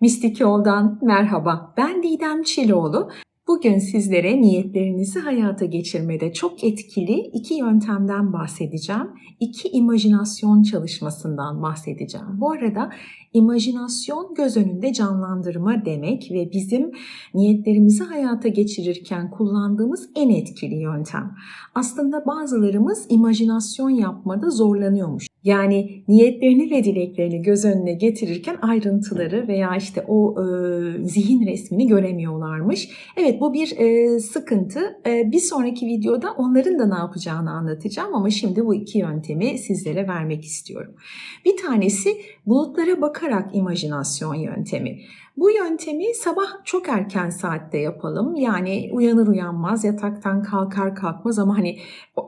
Mistik Yol'dan merhaba. Ben Didem Çiloğlu. Bugün sizlere niyetlerinizi hayata geçirmede çok etkili iki yöntemden bahsedeceğim. İki imajinasyon çalışmasından bahsedeceğim. Bu arada imajinasyon göz önünde canlandırma demek ve bizim niyetlerimizi hayata geçirirken kullandığımız en etkili yöntem. Aslında bazılarımız imajinasyon yapmada zorlanıyormuş. Yani niyetlerini ve dileklerini göz önüne getirirken ayrıntıları veya işte o e, zihin resmini göremiyorlarmış. Evet bu bir e, sıkıntı. E, bir sonraki videoda onların da ne yapacağını anlatacağım ama şimdi bu iki yöntemi sizlere vermek istiyorum. Bir tanesi bulutlara bakarak imajinasyon yöntemi. Bu yöntemi sabah çok erken saatte yapalım. Yani uyanır uyanmaz yataktan kalkar kalkmaz ama hani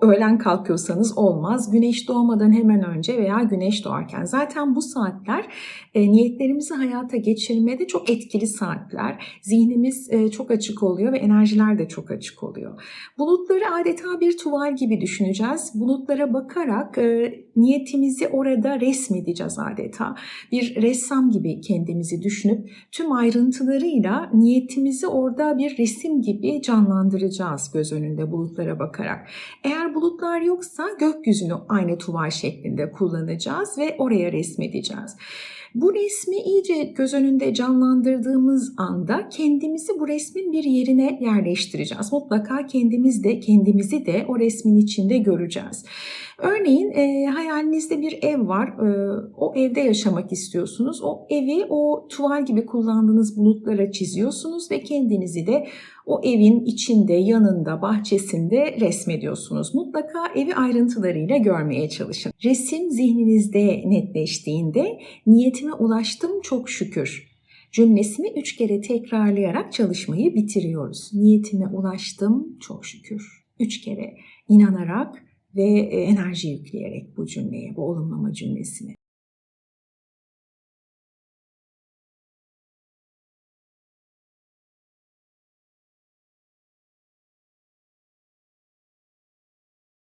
öğlen kalkıyorsanız olmaz. Güneş doğmadan hemen önce veya güneş doğarken. Zaten bu saatler e, niyetlerimizi hayata geçirmede çok etkili saatler. Zihnimiz e, çok açık oluyor ve enerjiler de çok açık oluyor. Bulutları adeta bir tuval gibi düşüneceğiz. Bulutlara bakarak e, niyetimizi orada resmedeceğiz adeta. Bir ressam gibi kendimizi düşünüp tüm ayrıntılarıyla niyetimizi orada bir resim gibi canlandıracağız göz önünde bulutlara bakarak. Eğer bulutlar yoksa gökyüzünü aynı tuval şeklinde kullanacağız ve oraya resmedeceğiz. Bu resmi iyice göz önünde canlandırdığımız anda kendimizi bu resmin bir yerine yerleştireceğiz. Mutlaka kendimiz de kendimizi de o resmin içinde göreceğiz. Örneğin e, hayalinizde bir ev var. E, o evde yaşamak istiyorsunuz. O evi o tuval gibi kullandığınız bulutlara çiziyorsunuz ve kendinizi de o evin içinde, yanında, bahçesinde resmediyorsunuz. Mutlaka evi ayrıntılarıyla görmeye çalışın. Resim zihninizde netleştiğinde niyetime ulaştım çok şükür cümlesini üç kere tekrarlayarak çalışmayı bitiriyoruz. Niyetime ulaştım çok şükür. Üç kere inanarak ve e, enerji yükleyerek bu cümleye, bu olumlama cümlesine.